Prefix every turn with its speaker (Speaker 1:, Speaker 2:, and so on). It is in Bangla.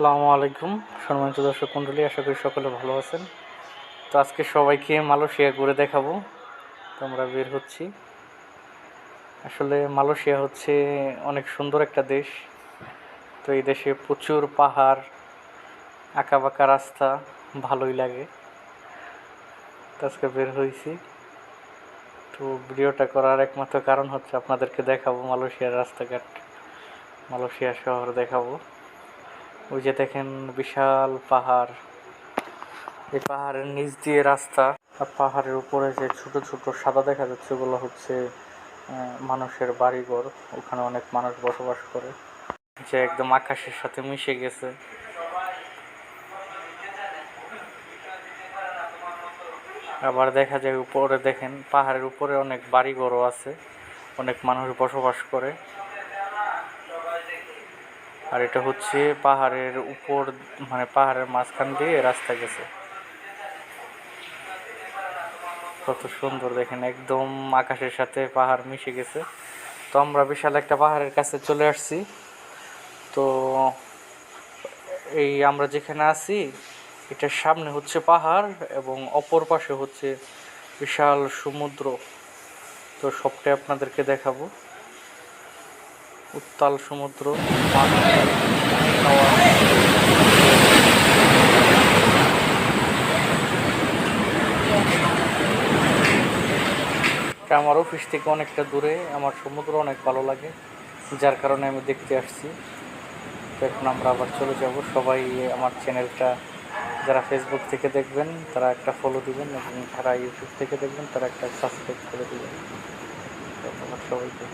Speaker 1: আসসালামু আলাইকুম, সম্মানিত দর্শক মণ্ডলী, আশা করি সকলে ভালো আছেন। তো আজকে সবাইকে মালয়েশিয়া ঘুরে দেখাবো। তো আমরা বের হচ্ছি। আসলে মালয়েশিয়া হচ্ছে অনেক সুন্দর একটা দেশ। তো এই দেশে প্রচুর পাহাড়, আঁকাবাঁকা রাস্তা, ভালোই লাগে। তো আজকে বের হয়েছি। তো ভিডিওটা করার একমাত্র কারণ হচ্ছে আপনাদেরকে দেখাবো মালয়েশিয়ার রাস্তাঘাট। মালয়েশিয়া শহর দেখাবো। ওই যে দেখেন বিশাল পাহাড়। এই পাহাড়ের নিচ দিয়ে রাস্তা আর পাহাড়ের উপরে যে ছোট ছোট সাদা দেখা যাচ্ছে ওগুলো হচ্ছে মানুষের বাড়িঘর। ওখানে অনেক মানুষ বসবাস করে। যে একদম আকাশের সাথে মিশে গেছে। আবার দেখা যায় উপরে দেখেন পাহাড়ের উপরে অনেক বাড়িঘরও আছে। অনেক মানুষ বসবাস করে। আর এটা হচ্ছে পাহাড়ের উপর মানে পাহাড়ের মাঝখান দিয়ে রাস্তা গেছে। কত সুন্দর দেখেন, একদম আকাশের সাথে পাহাড় মিশে গেছে। তো আমরা বিশাল একটা পাহাড়ের কাছে চলে আসছি। তো এই আমরা যেখানে আছি, এটার সামনে হচ্ছে পাহাড় এবং অপর পাশে হচ্ছে বিশাল সমুদ্র। তো সবটাই আপনাদেরকে দেখাবো। উত্তাল সমুদ্র আমার অফিস থেকে অনেকটা দূরে আমার সমুদ্র অনেক ভালো লাগে, যার কারণে আমি দেখতে আসছি। তো এখন আমরা আবার চলে যাব। সবাই আমার চ্যানেলটা যারা ফেসবুক থেকে দেখবেন, তারা একটা ফলো দিবেন এবং যারা ইউটিউব থেকে দেখবেন, তারা একটা সাবস্ক্রাইব করে দেবেন। ধন্যবাদ সবাইকে।